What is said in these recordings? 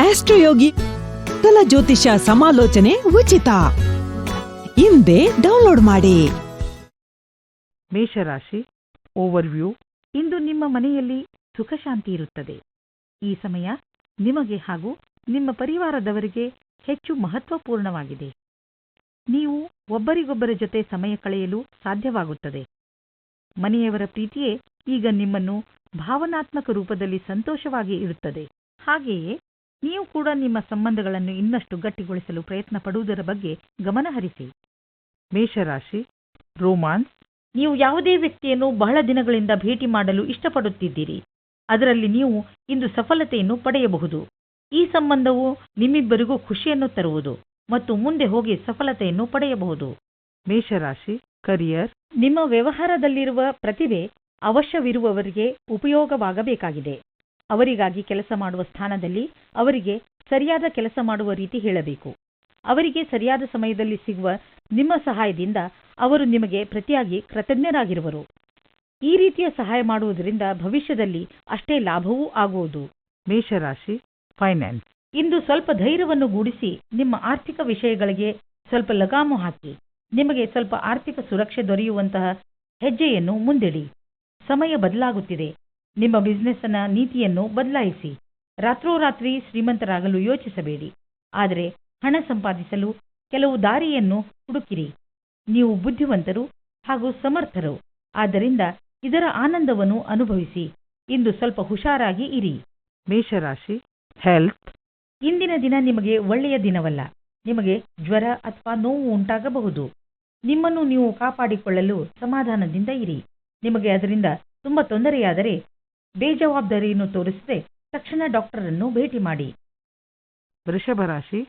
ಆಸ್ಟ್ರೋಯೋಗಿ ಕಲ ಜ್ಯೋತಿಷ ಸಮಾಲೋಚನೆ ಉಚಿತ. ಹಿಂದೆ ಡೌನ್ಲೋಡ್ ಮಾಡಿ. ಮೇಷರಾಶಿ, ಓವರ್ವ್ಯೂ, ಇಂದು ನಿಮ್ಮ ಮನೆಯಲ್ಲಿ ಸುಖ ಶಾಂತಿ ಇರುತ್ತದೆ. ಈ ಸಮಯ ನಿಮಗೆ ಹಾಗೂ ನಿಮ್ಮ ಪರಿವಾರದವರಿಗೆ ಹೆಚ್ಚು ಮಹತ್ವಪೂರ್ಣವಾಗಿದೆ. ನೀವು ಒಬ್ಬರಿಗೊಬ್ಬರ ಜೊತೆ ಸಮಯ ಕಳೆಯಲು ಸಾಧ್ಯವಾಗುತ್ತದೆ. ಮನೆಯವರ ಪ್ರೀತಿಯೇ ಈಗ ನಿಮ್ಮನ್ನು ಭಾವನಾತ್ಮಕ ರೂಪದಲ್ಲಿ ಸಂತೋಷವಾಗಿ ಇರುತ್ತದೆ ಹಾಗೆಯೇ ನೀವು ಕೂಡ ನಿಮ್ಮ ಸಂಬಂಧಗಳನ್ನು ಇನ್ನಷ್ಟು ಗಟ್ಟಿಗೊಳಿಸಲು ಪ್ರಯತ್ನ ಪಡುವುದರ ಬಗ್ಗೆ ಗಮನಹರಿಸಿ ಮೇಷರಾಶಿ ರೋಮಾನ್ಸ್. ನೀವು ಯಾವುದೇ ವ್ಯಕ್ತಿಯನ್ನು ಬಹಳ ದಿನಗಳಿಂದ ಭೇಟಿ ಮಾಡಲು ಇಷ್ಟಪಡುತ್ತಿದ್ದೀರಿ. ಅದರಲ್ಲಿ ನೀವು ಇಂದು ಸಫಲತೆಯನ್ನು ಪಡೆಯಬಹುದು. ಈ ಸಂಬಂಧವು ನಿಮ್ಮಿಬ್ಬರಿಗೂ ಖುಷಿಯನ್ನು ತರುವುದು ಮತ್ತು ಮುಂದೆ ಹೋಗಿ ಸಫಲತೆಯನ್ನು ಪಡೆಯಬಹುದು. ಮೇಷರಾಶಿ ಕರಿಯರ್. ನಿಮ್ಮ ವ್ಯವಹಾರದಲ್ಲಿರುವ ಪ್ರತಿಭೆ ಅವಶ್ಯವಿರುವವರಿಗೆ ಉಪಯೋಗವಾಗಬೇಕಾಗಿದೆ. ಅವರಿಗಾಗಿ ಕೆಲಸ ಮಾಡುವ ಸ್ಥಾನದಲ್ಲಿ ಅವರಿಗೆ ಸರಿಯಾದ ಕೆಲಸ ಮಾಡುವ ರೀತಿ ಹೇಳಬೇಕು. ಅವರಿಗೆ ಸರಿಯಾದ ಸಮಯದಲ್ಲಿ ಸಿಗುವ ನಿಮ್ಮ ಸಹಾಯದಿಂದ ಅವರು ನಿಮಗೆ ಪ್ರತಿಯಾಗಿ ಕೃತಜ್ಞರಾಗಿರುವರು. ಈ ರೀತಿಯ ಸಹಾಯ ಮಾಡುವುದರಿಂದ ಭವಿಷ್ಯದಲ್ಲಿ ಅಷ್ಟೇ ಲಾಭವೂ ಆಗುವುದು. ಮೇಷರಾಶಿ ಫೈನಾನ್ಸ್ ಇಂದು ಸ್ವಲ್ಪ ಧೈರ್ಯವನ್ನು ಗೂಡಿಸಿ ನಿಮ್ಮ ಆರ್ಥಿಕ ವಿಷಯಗಳಿಗೆ ಸ್ವಲ್ಪ ಲಗಾಮು ಹಾಕಿ. ನಿಮಗೆ ಸ್ವಲ್ಪ ಆರ್ಥಿಕ ಸುರಕ್ಷೆ ದೊರೆಯುವಂತಹ ಹೆಜ್ಜೆಯನ್ನು ಮುಂದಿಡಿ. ಸಮಯ ಬದಲಾಗುತ್ತಿದೆ. ನಿಮ್ಮ ಬಿಸ್ನೆಸ್ನ ನೀತಿಯನ್ನು ಬದಲಾಯಿಸಿ. ರಾತ್ರೋರಾತ್ರಿ ಶ್ರೀಮಂತರಾಗಲು ಯೋಚಿಸಬೇಡಿ. ಆದರೆ ಹಣ ಸಂಪಾದಿಸಲು ಕೆಲವು ದಾರಿಯನ್ನು ಹುಡುಕಿರಿ. ನೀವು ಬುದ್ಧಿವಂತರು ಹಾಗೂ ಸಮರ್ಥರು. ಆದ್ದರಿಂದ ಇದರ ಆನಂದವನ್ನು ಅನುಭವಿಸಿ. ಇಂದು ಸ್ವಲ್ಪ ಹುಷಾರಾಗಿ ಇರಿ. ಮೇಷರಾಶಿ ಹೆಲ್ತ್ ಇಂದಿನ ದಿನ ನಿಮಗೆ ಒಳ್ಳೆಯ ದಿನವಲ್ಲ. ನಿಮಗೆ ಜ್ವರ ಅಥವಾ ನೋವು ಉಂಟಾಗಬಹುದು. ನಿಮ್ಮನ್ನು ನೀವು ಕಾಪಾಡಿಕೊಳ್ಳಲು ಸಮಾಧಾನದಿಂದ ಇರಿ. ನಿಮಗೆ ಅದರಿಂದ ತುಂಬಾ ತೊಂದರೆಯಾದರೆ ಬೇಜವಾಬ್ದಾರಿಯನ್ನು ತೋರಿಸದೆ ತಕ್ಷಣ ಡಾಕ್ಟರನ್ನು ಭೇಟಿ ಮಾಡಿ. ವೃಷಭ ರಾಶಿ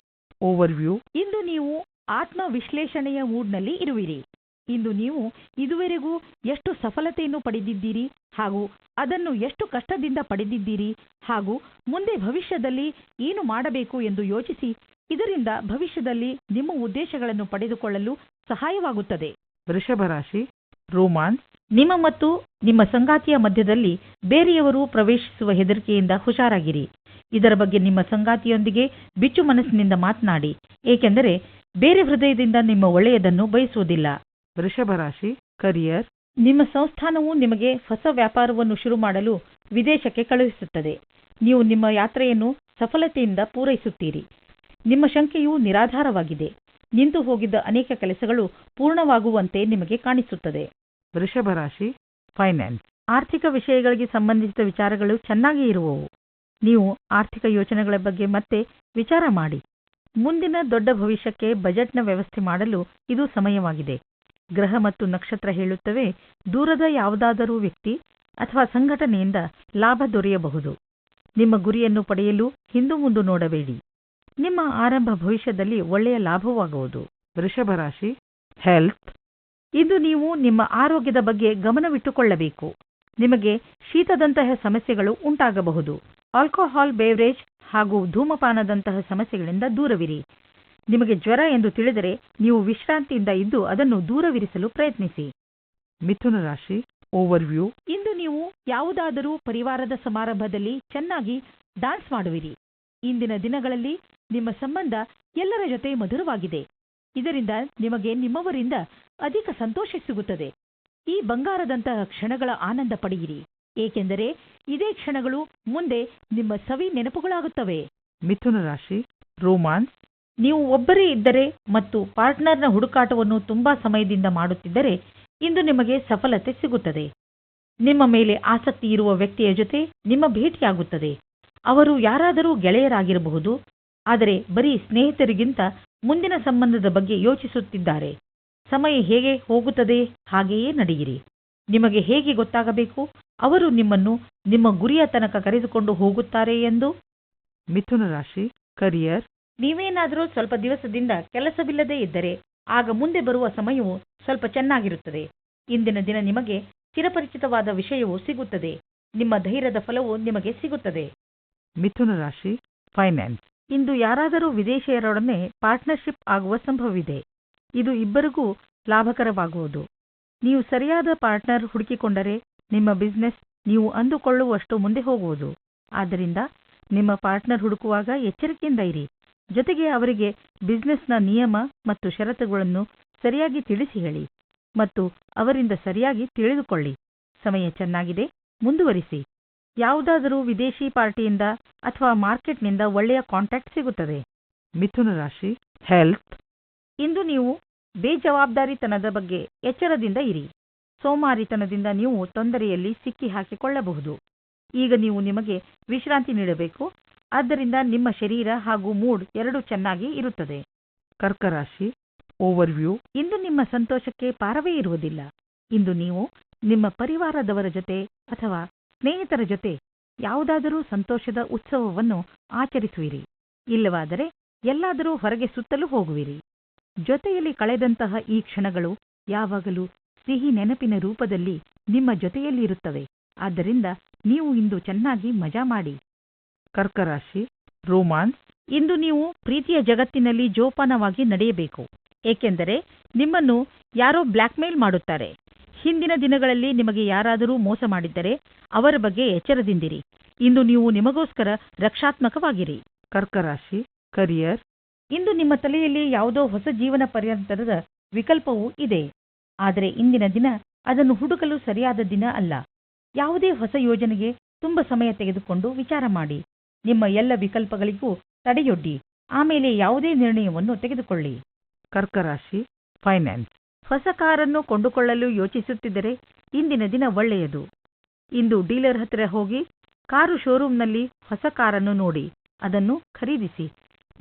ಓವರ್ವ್ಯೂ ಇಂದು ನೀವು ಆತ್ಮ ವಿಶ್ಲೇಷಣೆಯ ಮೂಡ್ನಲ್ಲಿ ಇರುವಿರಿ. ಇಂದು ನೀವು ಇದುವರೆಗೂ ಎಷ್ಟು ಸಫಲತೆಯನ್ನು ಪಡೆದಿದ್ದೀರಿ ಹಾಗೂ ಅದನ್ನು ಎಷ್ಟು ಕಷ್ಟದಿಂದ ಪಡೆದಿದ್ದೀರಿ ಹಾಗೂ ಮುಂದೆ ಭವಿಷ್ಯದಲ್ಲಿ ಏನು ಮಾಡಬೇಕು ಎಂದು ಯೋಚಿಸಿ ಇದರಿಂದ ಭವಿಷ್ಯದಲ್ಲಿ ನಿಮ್ಮ ಉದ್ದೇಶಗಳನ್ನು ಪಡೆದುಕೊಳ್ಳಲು ಸಹಾಯವಾಗುತ್ತದೆ. ವೃಷಭ ರಾಶಿ ರೋಮಾನ್ಸ್ ನಿಮ್ಮ ಮತ್ತು ನಿಮ್ಮ ಸಂಗಾತಿಯ ಮಧ್ಯದಲ್ಲಿ ಬೇರೆಯವರು ಪ್ರವೇಶಿಸುವ ಹೆದರಿಕೆಯಿಂದ ಹುಷಾರಾಗಿರಿ. ಇದರ ಬಗ್ಗೆ ನಿಮ್ಮ ಸಂಗಾತಿಯೊಂದಿಗೆ ಬಿಚ್ಚು ಮನಸ್ಸಿನಿಂದ ಮಾತನಾಡಿ. ಏಕೆಂದರೆ ಬೇರೆ ಹೃದಯದಿಂದ ನಿಮ್ಮ ಒಳ್ಳೆಯದನ್ನು ಬಯಸುವುದಿಲ್ಲ. ವೃಷಭ ರಾಶಿ ಕರಿಯರ್. ನಿಮ್ಮ ಸಂಸ್ಥಾನವು ನಿಮಗೆ ಹೊಸ ವ್ಯಾಪಾರವನ್ನು ಶುರು ಮಾಡಲು ವಿದೇಶಕ್ಕೆ ಕಳುಹಿಸುತ್ತದೆ. ನೀವು ನಿಮ್ಮ ಯಾತ್ರೆಯನ್ನು ಸಫಲತೆಯಿಂದ ಪೂರೈಸುತ್ತೀರಿ. ನಿಮ್ಮ ಶಂಕೆಯು ನಿರಾಧಾರವಾಗಿದೆ. ನಿಂತು ಹೋಗಿದ್ದ ಅನೇಕ ಕೆಲಸಗಳು ಪೂರ್ಣವಾಗುವಂತೆ ನಿಮಗೆ ಕಾಣಿಸುತ್ತದೆ. ವೃಷಭ ರಾಶಿ ಫೈನಾನ್ಸ್ ಆರ್ಥಿಕ ವಿಷಯಗಳಿಗೆ ಸಂಬಂಧಿಸಿದ ವಿಚಾರಗಳು ಚೆನ್ನಾಗಿ ಇರುವವು. ನೀವು ಆರ್ಥಿಕ ಯೋಚನೆಗಳ ಬಗ್ಗೆ ಮತ್ತೆ ವಿಚಾರ ಮಾಡಿ. ಮುಂದಿನ ದೊಡ್ಡ ಭವಿಷ್ಯಕ್ಕೆ ಬಜೆಟ್ನ ವ್ಯವಸ್ಥೆ ಮಾಡಲು ಇದು ಸಮಯವಾಗಿದೆ. ಗ್ರಹ ಮತ್ತು ನಕ್ಷತ್ರ ಹೇಳುತ್ತವೆ, ದೂರದ ಯಾವುದಾದರೂ ವ್ಯಕ್ತಿ ಅಥವಾ ಸಂಘಟನೆಯಿಂದ ಲಾಭ ದೊರೆಯಬಹುದು. ನಿಮ್ಮ ಗುರಿಯನ್ನು ಪಡೆಯಲು ಹಿಂದು ಮುಂದು ನೋಡಬೇಡಿ. ನಿಮ್ಮ ಆರಂಭ ಭವಿಷ್ಯದಲ್ಲಿ ಒಳ್ಳೆಯ ಲಾಭವಾಗುವುದು. ವೃಷಭ ರಾಶಿ ಹೆಲ್ತ್ ಇಂದು ನೀವು ನಿಮ್ಮ ಆರೋಗ್ಯದ ಬಗ್ಗೆ ಗಮನವಿಟ್ಟುಕೊಳ್ಳಬೇಕು. ನಿಮಗೆ ಶೀತದಂತಹ ಸಮಸ್ಯೆಗಳು ಉಂಟಾಗಬಹುದು. ಆಲ್ಕೋಹಾಲ್ ಬೇವರೇಜ್ ಹಾಗೂ ಧೂಮಪಾನದಂತಹ ಸಮಸ್ಯೆಗಳಿಂದ ದೂರವಿರಿ. ನಿಮಗೆ ಜ್ವರ ಎಂದು ತಿಳಿದರೆ ನೀವು ವಿಶ್ರಾಂತಿಯಿಂದ ಇದ್ದು ಅದನ್ನು ದೂರವಿರಿಸಲು ಪ್ರಯತ್ನಿಸಿ. ಮಿಥುನ ರಾಶಿ ಓವರ್ವ್ಯೂ ಇಂದು ನೀವು ಯಾವುದಾದರೂ ಪರಿವಾರದ ಸಮಾರಂಭದಲ್ಲಿ ಚೆನ್ನಾಗಿ ಡಾನ್ಸ್ ಮಾಡುವಿರಿ. ಇಂದಿನ ದಿನಗಳಲ್ಲಿ ನಿಮ್ಮ ಸಂಬಂಧ ಎಲ್ಲರ ಜೊತೆ ಮಧುರವಾಗಿದೆ. ಇದರಿಂದ ನಿಮಗೆ ನಿಮ್ಮವರಿಂದ ಅಧಿಕ ಸಂತೋಷ ಸಿಗುತ್ತದೆ. ಈ ಬಂಗಾರದಂತಹ ಕ್ಷಣಗಳ ಆನಂದ ಪಡೆಯಿರಿ. ಏಕೆಂದರೆ ಇದೇ ಕ್ಷಣಗಳು ಮುಂದೆ ನಿಮ್ಮ ಸವಿ ನೆನಪುಗಳಾಗುತ್ತವೆ. ಮಿಥುನ ರಾಶಿ ರೋಮಾನ್ಸ್. ನೀವು ಒಬ್ಬರೇ ಇದ್ದರೆ ಮತ್ತು ಪಾರ್ಟ್ನರ್ನ ಹುಡುಕಾಟವನ್ನು ತುಂಬಾ ಸಮಯದಿಂದ ಮಾಡುತ್ತಿದ್ದರೆ ಇಂದು ನಿಮಗೆ ಸಫಲತೆ ಸಿಗುತ್ತದೆ. ನಿಮ್ಮ ಮೇಲೆ ಆಸಕ್ತಿ ಇರುವ ವ್ಯಕ್ತಿಯ ಜೊತೆ ನಿಮ್ಮ ಭೇಟಿಯಾಗುತ್ತದೆ. ಅವರು ಯಾರಾದರೂ ಗೆಳೆಯರಾಗಿರಬಹುದು ಆದರೆ ಬರೀ ಸ್ನೇಹಿತರಿಗಿಂತ ಮುಂದಿನ ಸಂಬಂಧದ ಬಗ್ಗೆ ಯೋಚಿಸುತ್ತಿದ್ದಾರೆ. ಸಮಯ ಹೇಗೆ ಹೋಗುತ್ತದೆ ಹಾಗೆಯೇ ನಡೆಯಿರಿ. ನಿಮಗೆ ಹೇಗೆ ಗೊತ್ತಾಗಬೇಕು? ಅವರು ನಿಮ್ಮನ್ನು ನಿಮ್ಮ ಗುರಿಯ ತನಕ ಕರೆದುಕೊಂಡು ಹೋಗುತ್ತಾರೆ ಎಂದು? ಮಿಥುನ ರಾಶಿ ಕರಿಯರ್. ನೀವೇನಾದರೂ ಸ್ವಲ್ಪ ದಿವಸದಿಂದ ಕೆಲಸವಿಲ್ಲದೆ ಇದ್ದರೆ ಆಗ ಮುಂದೆ ಬರುವ ಸಮಯವು ಸ್ವಲ್ಪ ಚೆನ್ನಾಗಿರುತ್ತದೆ. ಇಂದಿನ ದಿನ ನಿಮಗೆ ಚಿರಪರಿಚಿತವಾದ ವಿಷಯವು ಸಿಗುತ್ತದೆ. ನಿಮ್ಮ ಧೈರ್ಯದ ಫಲವು ನಿಮಗೆ ಸಿಗುತ್ತದೆ. ಮಿಥುನ ರಾಶಿ ಫೈನಾನ್ಸ್. ಇಂದು ಯಾರಾದರೂ ವಿದೇಶಿಯರೊಡನೆ ಪಾರ್ಟ್ನರ್ಶಿಪ್ ಆಗುವ ಸಂಭವವಿದೆ. ಇದು ಇಬ್ಬರಿಗೂ ಲಾಭಕರವಾಗುವುದು. ನೀವು ಸರಿಯಾದ ಪಾರ್ಟ್ನರ್ ಹುಡುಕಿಕೊಂಡರೆ ನಿಮ್ಮ ಬಿಸ್ನೆಸ್ ನೀವು ಅಂದುಕೊಳ್ಳುವಷ್ಟು ಮುಂದೆ ಹೋಗುವುದು. ಆದ್ದರಿಂದ ನಿಮ್ಮ ಪಾರ್ಟ್ನರ್ ಹುಡುಕುವಾಗ ಎಚ್ಚರಿಕೆಯಿಂದ ಇರಿ. ಜೊತೆಗೆ ಅವರಿಗೆ ಬಿಸ್ನೆಸ್ನ ನಿಯಮ ಮತ್ತು ಷರತ್ತುಗಳನ್ನು ಸರಿಯಾಗಿ ತಿಳಿಸಿ ಹೇಳಿ ಮತ್ತು ಅವರಿಂದ ಸರಿಯಾಗಿ ತಿಳಿದುಕೊಳ್ಳಿ. ಸಮಯ ಚೆನ್ನಾಗಿದೆ, ಮುಂದುವರಿಸಿ. ಯಾವುದಾದರೂ ವಿದೇಶಿ ಪಾರ್ಟಿಯಿಂದ ಅಥವಾ ಮಾರ್ಕೆಟ್ನಿಂದ ಒಳ್ಳೆಯ ಕಾಂಟ್ಯಾಕ್ಟ್ ಸಿಗುತ್ತದೆ. ಮಿಥುನ ರಾಶಿ, ಹೆಲ್ತ್ ಇಂದು ನೀವು ಬೇಜವಾಬ್ದಾರಿತನದ ಬಗ್ಗೆ ಎಚ್ಚರದಿಂದ ಇರಿ. ಸೋಮಾರಿತನದಿಂದ ನೀವು ತೊಂದರೆಯಲ್ಲಿ ಸಿಕ್ಕಿ ಹಾಕಿಕೊಳ್ಳಬಹುದು. ಈಗ ನೀವು ನಿಮಗೆ ವಿಶ್ರಾಂತಿ ನೀಡಬೇಕು. ಆದ್ದರಿಂದ ನಿಮ್ಮ ಶರೀರ ಹಾಗೂ ಮೂಡ್ ಎರಡೂ ಚೆನ್ನಾಗಿ ಇರುತ್ತದೆ. ಕರ್ಕರಾಶಿ ಓವರ್ವ್ಯೂ. ಇಂದು ನಿಮ್ಮ ಸಂತೋಷಕ್ಕೆ ಪಾರವೇ ಇರುವುದಿಲ್ಲ. ಇಂದು ನೀವು ನಿಮ್ಮ ಪರಿವಾರದವರ ಜೊತೆ ಅಥವಾ ಸ್ನೇಹಿತರ ಜೊತೆ ಯಾವುದಾದರೂ ಸಂತೋಷದ ಉತ್ಸವವನ್ನು ಆಚರಿಸುವಿರಿ. ಇಲ್ಲವಾದರೆ ಎಲ್ಲಾದರೂ ಹೊರಗೆ ಸುತ್ತಲೂ ಹೋಗುವಿರಿ. ಜೊತೆಯಲ್ಲಿ ಕಳೆದಂತಹ ಈ ಕ್ಷಣಗಳು ಯಾವಾಗಲೂ ಸಿಹಿ ನೆನಪಿನ ರೂಪದಲ್ಲಿ ನಿಮ್ಮ ಜೊತೆಯಲ್ಲಿರುತ್ತವೆ. ಆದ್ದರಿಂದ ನೀವು ಇಂದು ಚೆನ್ನಾಗಿ ಮಜಾ ಮಾಡಿ. ಕರ್ಕ ರಾಶಿ ರೋಮಾನ್ಸ್. ಇಂದು ನೀವು ಪ್ರೀತಿಯ ಜಗತ್ತಿನಲ್ಲಿ ಜೋಪಾನವಾಗಿ ನಡೆಯಬೇಕು. ಏಕೆಂದರೆ ನಿಮ್ಮನ್ನು ಯಾರೋ ಬ್ಲ್ಯಾಕ್ಮೇಲ್ ಮಾಡುತ್ತಾರೆ. ಹಿಂದಿನ ದಿನಗಳಲ್ಲಿ ನಿಮಗೆ ಯಾರಾದರೂ ಮೋಸ ಮಾಡಿದ್ದರೆ ಅವರ ಬಗ್ಗೆ ಎಚ್ಚರದಿಂದಿರಿ. ಇಂದು ನೀವು ನಿಮಗೋಸ್ಕರ ರಕ್ಷಾತ್ಮಕವಾಗಿರಿ. ಕರ್ಕ ರಾಶಿ ಕರಿಯರ್. ಇಂದು ನಿಮ್ಮ ತಲೆಯಲ್ಲಿ ಯಾವುದೋ ಹೊಸ ಜೀವನ ಪರ್ಯಂತರದ ವಿಕಲ್ಪವೂ ಇದೆ. ಆದರೆ ಇಂದಿನ ದಿನ ಅದನ್ನು ಹುಡುಕಲು ಸರಿಯಾದ ದಿನ ಅಲ್ಲ. ಯಾವುದೇ ಹೊಸ ಯೋಜನೆಗೆ ತುಂಬ ಸಮಯ ತೆಗೆದುಕೊಂಡು ವಿಚಾರ ಮಾಡಿ. ನಿಮ್ಮ ಎಲ್ಲ ವಿಕಲ್ಪಗಳಿಗೂ ತಡೆಯೊಡ್ಡಿ. ಆಮೇಲೆ ಯಾವುದೇ ನಿರ್ಣಯವನ್ನು ತೆಗೆದುಕೊಳ್ಳಿ. ಕರ್ಕರಾಶಿ, ಫೈನಾನ್ಸ್. ಹೊಸ ಕಾರನ್ನು ಕೊಂಡುಕೊಳ್ಳಲು ಯೋಚಿಸುತ್ತಿದ್ದರೆ ಇಂದಿನ ದಿನ ಒಳ್ಳೆಯದು. ಇಂದು ಡೀಲರ್ ಹತ್ತಿರ ಹೋಗಿ ಕಾರು ಶೋರೂಮ್ನಲ್ಲಿ ಹೊಸ ಕಾರನ್ನು ನೋಡಿ, ಅದನ್ನು ಖರೀದಿಸಿ.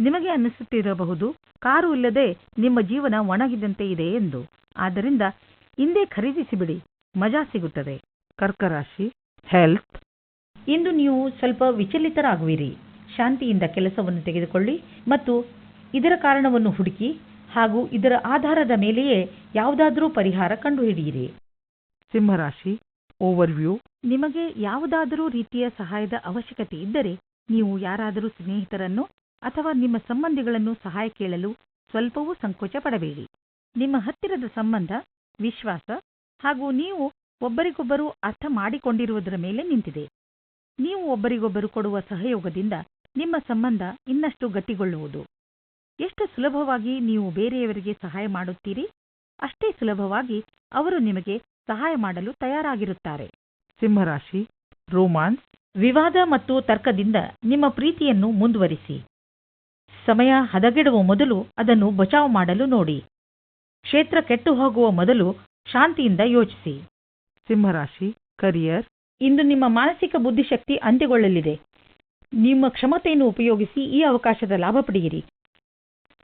ನಿಮಗೆ ಅನ್ನಿಸುತ್ತಿರಬಹುದು, ಕಾರು ಇಲ್ಲದೆ ನಿಮ್ಮ ಜೀವನ ಒಣಗಿದಂತೆ ಇದೆ ಎಂದು. ಆದ್ದರಿಂದ ಇಂದೇ ಖರೀದಿಸಿಬಿಡಿ, ಮಜಾ ಸಿಗುತ್ತದೆ. ಕರ್ಕ ರಾಶಿ ಹೆಲ್ತ್ ಇಂದು ನೀವು ಸ್ವಲ್ಪ ವಿಚಲಿತರಾಗುವಿರಿ. ಶಾಂತಿಯಿಂದ ಕೆಲಸವನ್ನು ತೆಗೆದುಕೊಳ್ಳಿ ಮತ್ತು ಇದರ ಕಾರಣವನ್ನು ಹುಡುಕಿ ಹಾಗೂ ಇದರ ಆಧಾರದ ಮೇಲೆಯೇ ಯಾವುದಾದರೂ ಪರಿಹಾರ ಕಂಡುಹಿಡಿಯಿರಿ. ಸಿಂಹರಾಶಿ ಓವರ್ವ್ಯೂ ನಿಮಗೆ ಯಾವುದಾದರೂ ರೀತಿಯ ಸಹಾಯದ ಅವಶ್ಯಕತೆ ಇದ್ದರೆ ನೀವು ಯಾರಾದರೂ ಸ್ನೇಹಿತರನ್ನು ಅಥವಾ ನಿಮ್ಮ ಸಂಬಂಧಿಗಳನ್ನು ಸಹಾಯ ಕೇಳಲು ಸ್ವಲ್ಪವೂ ಸಂಕೋಚ ಪಡಬೇಡಿ. ನಿಮ್ಮ ಹತ್ತಿರದ ಸಂಬಂಧ, ವಿಶ್ವಾಸ ಹಾಗೂ ನೀವು ಒಬ್ಬರಿಗೊಬ್ಬರು ಅರ್ಥ ಮಾಡಿಕೊಂಡಿರುವುದರ ಮೇಲೆ ನಿಂತಿದೆ. ನೀವು ಒಬ್ಬರಿಗೊಬ್ಬರು ಕೊಡುವ ಸಹಯೋಗದಿಂದ ನಿಮ್ಮ ಸಂಬಂಧ ಇನ್ನಷ್ಟು ಗಟ್ಟಿಗೊಳ್ಳುವುದು. ಎಷ್ಟು ಸುಲಭವಾಗಿ ನೀವು ಬೇರೆಯವರಿಗೆ ಸಹಾಯ ಮಾಡುತ್ತೀರಿ, ಅಷ್ಟೇ ಸುಲಭವಾಗಿ ಅವರು ನಿಮಗೆ ಸಹಾಯ ಮಾಡಲು ತಯಾರಾಗಿರುತ್ತಾರೆ. ಸಿಂಹರಾಶಿ, ರೋಮಾನ್ಸ್, ವಿವಾದ ಮತ್ತು ತರ್ಕದಿಂದ ನಿಮ್ಮ ಪ್ರೀತಿಯನ್ನು ಮುಂದುವರಿಸಿ. ಸಮಯ ಹದಗೆಡುವ ಮೊದಲು ಅದನ್ನು ಬಚಾವ್ ಮಾಡಲು ನೋಡಿ. ಕ್ಷೇತ್ರ ಕೆಟ್ಟು ಹೋಗುವ ಮೊದಲು ಶಾಂತಿಯಿಂದ ಯೋಚಿಸಿ. ಸಿಂಹರಾಶಿ ಕರಿಯರ್ ಇಂದು ನಿಮ್ಮ ಮಾನಸಿಕ ಬುದ್ಧಿಶಕ್ತಿ ಅಂತ್ಯಗೊಳ್ಳಲಿದೆ. ನಿಮ್ಮ ಕ್ಷಮತೆಯನ್ನು ಉಪಯೋಗಿಸಿ ಈ ಅವಕಾಶದ ಲಾಭ ಪಡೆಯಿರಿ.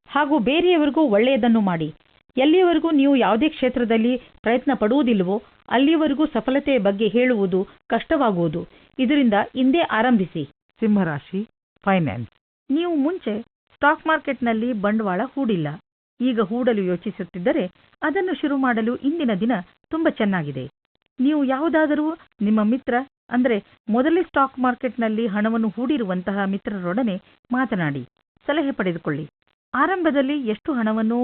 ಹಾಗೂ ಬೇರೆಯವರಿಗೂ ಒಳ್ಳೆಯದನ್ನು ಮಾಡಿ. ಎಲ್ಲಿಯವರೆಗೂ ನೀವು ಯಾವುದೇ ಕ್ಷೇತ್ರದಲ್ಲಿ ಪ್ರಯತ್ನ ಪಡುವುದಿಲ್ಲವೋ ಅಲ್ಲಿಯವರೆಗೂ ಸಫಲತೆಯ ಬಗ್ಗೆ ಹೇಳುವುದು ಕಷ್ಟವಾಗುವುದು. ಇದರಿಂದ ಇಂದೇ ಆರಂಭಿಸಿ. ಸಿಂಹರಾಶಿ ಫೈನಾನ್ಸ್ ನೀವು ಮುಂಚೆ ಸ್ಟಾಕ್ ಮಾರ್ಕೆಟ್ನಲ್ಲಿ ಬಂಡವಾಳ ಹೂಡಿಲ್ಲ. ಈಗ ಹೂಡಲು ಯೋಚಿಸುತ್ತಿದ್ದರೆ ಅದನ್ನು ಶುರು ಮಾಡಲು ಇಂದಿನ ದಿನ ತುಂಬ ಚೆನ್ನಾಗಿದೆ. ನೀವು ಯಾವುದಾದರೂ ನಿಮ್ಮ ಮಿತ್ರ, ಅಂದರೆ ಮೊದಲೇ ಸ್ಟಾಕ್ ಮಾರ್ಕೆಟ್ನಲ್ಲಿ ಹಣವನ್ನು ಹೂಡಿರುವಂತಹ ಮಿತ್ರರೊಡನೆ ಮಾತನಾಡಿ. ಸಲಹೆ ಪಡೆದುಕೊಳ್ಳಿ. ಆರಂಭದಲ್ಲಿ ಎಷ್ಟು ಹಣವನ್ನು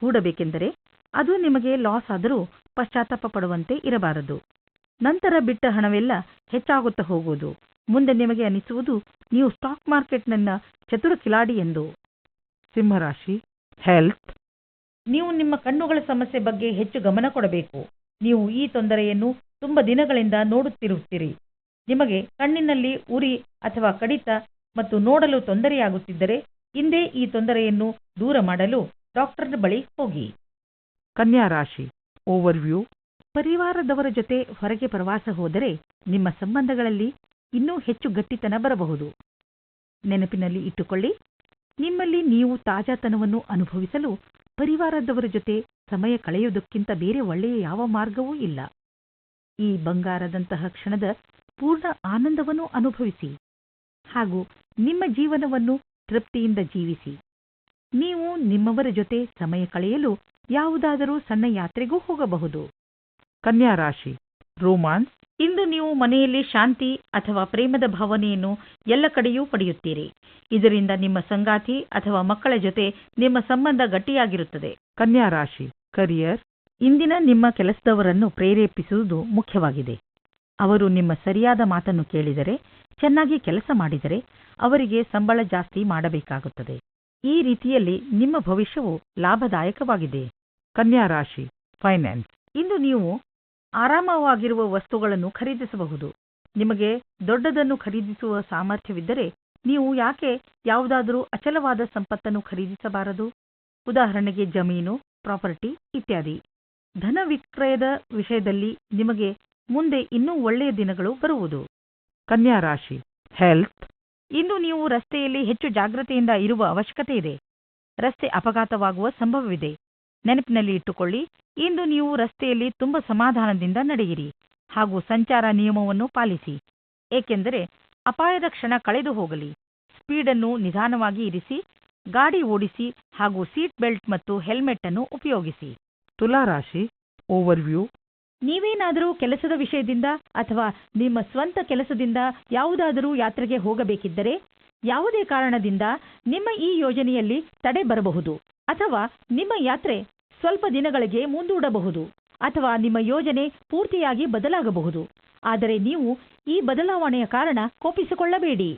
ಹೂಡಬೇಕೆಂದರೆ ಅದು ನಿಮಗೆ ಲಾಸ್ ಆದರೂ ಪಶ್ಚಾತ್ತಾಪ ಪಡುವಂತೆ ಇರಬಾರದು. ನಂತರ ಬಿಟ್ಟ ಹಣವೆಲ್ಲ ಹೆಚ್ಚಾಗುತ್ತಾ ಹೋಗುವುದು. ಮುಂದೆ ನಿಮಗೆ ಅನಿಸುವುದು ನೀವು ಸ್ಟಾಕ್ ಮಾರ್ಕೆಟ್ನನ್ನ ಚತುರ ಕಿಲಾಡಿ ಎಂದು. ಸಿಂಹರಾಶಿ ಹೆಲ್ತ್ ನೀವು ನಿಮ್ಮ ಕಣ್ಣುಗಳ ಸಮಸ್ಯೆ ಬಗ್ಗೆ ಹೆಚ್ಚು ಗಮನ ಕೊಡಬೇಕು. ನೀವು ಈ ತೊಂದರೆಯನ್ನು ತುಂಬ ದಿನಗಳಿಂದ ನೋಡುತ್ತಿರುತ್ತೀರಿ. ನಿಮಗೆ ಕಣ್ಣಿನಲ್ಲಿ ಉರಿ ಅಥವಾ ಕಡಿತ ಮತ್ತು ನೋಡಲು ತೊಂದರೆಯಾಗುತ್ತಿದ್ದರೆ ಹಿಂದೆ ಈ ತೊಂದರೆಯನ್ನು ದೂರ ಮಾಡಲು ಡಾಕ್ಟರ್ ಬಳಿ ಹೋಗಿ. ಕನ್ಯಾ ರಾಶಿ ಓವರ್ವ್ಯೂ ಪರಿವಾರದವರ ಜೊತೆ ಹೊರಗೆ ಪ್ರವಾಸ ಹೋದರೆ ನಿಮ್ಮ ಸಂಬಂಧಗಳಲ್ಲಿ ಇನ್ನೂ ಹೆಚ್ಚು ಗಟ್ಟಿತನ ಬರಬಹುದು. ನೆನಪಿನಲ್ಲಿ ಇಟ್ಟುಕೊಳ್ಳಿ. ನಿಮ್ಮಲ್ಲಿ ನೀವು ತಾಜಾತನವನ್ನು ಅನುಭವಿಸಲು ಪರಿವಾರದವರ ಜೊತೆ ಸಮಯ ಕಳೆಯುವುದಕ್ಕಿಂತ ಬೇರೆ ಒಳ್ಳೆಯ ಯಾವ ಮಾರ್ಗವೂ ಇಲ್ಲ. ಈ ಬಂಗಾರದಂತಹ ಕ್ಷಣದ ಪೂರ್ಣ ಆನಂದವನ್ನು ಅನುಭವಿಸಿ. ಹಾಗೂ ನಿಮ್ಮ ಜೀವನವನ್ನು ತೃಪ್ತಿಯಿಂದ ಜೀವಿಸಿ. ನೀವು ನಿಮ್ಮವರ ಜೊತೆ ಸಮಯ ಕಳೆಯಲು ಯಾವುದಾದರೂ ಸಣ್ಣ ಯಾತ್ರೆಗೂ ಹೋಗಬಹುದು. ಕನ್ಯಾ ರಾಶಿ ರೋಮಾನ್ಸ್ ಇಂದು ನೀವು ಮನೆಯಲ್ಲಿ ಶಾಂತಿ ಅಥವಾ ಪ್ರೇಮದ ಭಾವನೆಯನ್ನು ಎಲ್ಲ ಕಡೆಯೂ ಪಡೆಯುತ್ತೀರಿ. ಇದರಿಂದ ನಿಮ್ಮ ಸಂಗಾತಿ ಅಥವಾ ಮಕ್ಕಳ ಜೊತೆ ನಿಮ್ಮ ಸಂಬಂಧ ಗಟ್ಟಿಯಾಗಿರುತ್ತದೆ. ಕನ್ಯಾ ರಾಶಿ ಕರಿಯರ್ ಇಂದಿನ ನಿಮ್ಮ ಕೆಲಸದವರನ್ನು ಪ್ರೇರೇಪಿಸುವುದು ಮುಖ್ಯವಾಗಿದೆ. ಅವರು ನಿಮ್ಮ ಸರಿಯಾದ ಮಾತನ್ನು ಕೇಳಿದರೆ ಚೆನ್ನಾಗಿ ಕೆಲಸ ಮಾಡಿದರೆ ಅವರಿಗೆ ಸಂಬಳ ಜಾಸ್ತಿ ಮಾಡಬೇಕಾಗುತ್ತದೆ. ಈ ರೀತಿಯಲ್ಲಿ ನಿಮ್ಮ ಭವಿಷ್ಯವು ಲಾಭದಾಯಕವಾಗಿದೆ. ಕನ್ಯಾ ರಾಶಿ ಫೈನಾನ್ಸ್ ಇಂದು ನೀವು ಆರಾಮವಾಗಿರುವ ವಸ್ತುಗಳನ್ನು ಖರೀದಿಸಬಹುದು. ನಿಮಗೆ ದೊಡ್ಡದನ್ನು ಖರೀದಿಸುವ ಸಾಮರ್ಥ್ಯವಿದ್ದರೆ ನೀವು ಯಾಕೆ ಯಾವುದಾದರೂ ಅಚಲವಾದ ಸಂಪತ್ತನ್ನು ಖರೀದಿಸಬಾರದು? ಉದಾಹರಣೆಗೆ ಜಮೀನು ಪ್ರಾಪರ್ಟಿ ಇತ್ಯಾದಿ. ಧನ ವಿಕ್ರಯದ ವಿಷಯದಲ್ಲಿ ನಿಮಗೆ ಮುಂದೆ ಇನ್ನೂ ಒಳ್ಳೆಯ ದಿನಗಳು ಬರುವುದು. ಕನ್ಯಾ ರಾಶಿ ಹೆಲ್ತ್ ಇಂದು ನೀವು ರಸ್ತೆಯಲ್ಲಿ ಹೆಚ್ಚು ಜಾಗ್ರತೆಯಿಂದ ಇರುವ ಅವಶ್ಯಕತೆ ಇದೆ. ರಸ್ತೆ ಅಪಘಾತವಾಗುವ ಸಂಭವವಿದೆ. ನೆನಪಿನಲ್ಲಿ ಇಟ್ಟುಕೊಳ್ಳಿ. ಇಂದು ನೀವು ರಸ್ತೆಯಲ್ಲಿ ತುಂಬ ಸಮಾಧಾನದಿಂದ ನಡೆಯಿರಿ. ಹಾಗೂ ಸಂಚಾರ ನಿಯಮವನ್ನು ಪಾಲಿಸಿ. ಏಕೆಂದರೆ ಅಪಾಯದ ಕ್ಷಣ ಕಳೆದು ಹೋಗಲಿ. ಸ್ಪೀಡನ್ನು ನಿಧಾನವಾಗಿ ಇರಿಸಿ ಗಾಡಿ ಓಡಿಸಿ ಹಾಗೂ ಸೀಟ್ ಬೆಲ್ಟ್ ಮತ್ತು ಹೆಲ್ಮೆಟ್ ಅನ್ನು ಉಪಯೋಗಿಸಿ. ತುಲಾ ರಾಶಿ ಓವರ್ವ್ಯೂ. ನೀವೇನಾದರೂ ಕೆಲಸದ ವಿಷಯದಿಂದ ಅಥವಾ ನಿಮ್ಮ ಸ್ವಂತ ಕೆಲಸದಿಂದ ಯಾವುದಾದರೂ ಯಾತ್ರೆಗೆ ಹೋಗಬೇಕಿದ್ದರೆ ಯಾವುದೇ ಕಾರಣದಿಂದ ನಿಮ್ಮ ಈ ಯೋಜನೆಯಲ್ಲಿ ತಡೆ ಬರಬಹುದು. ಅಥವಾ ನಿಮ್ಮ ಯಾತ್ರೆ ಸ್ವಲ್ಪ ದಿನಗಳಿಗೆ ಮುಂದೂಡಬಹುದು ಅಥವಾ ನಿಮ್ಮ ಯೋಜನೆ ಪೂರ್ತಿಯಾಗಿ ಬದಲಾಗಬಹುದು. ಆದರೆ ನೀವು ಈ ಬದಲಾವಣೆಯ ಕಾರಣ ಕೋಪಿಸಿಕೊಳ್ಳಬೇಡಿ.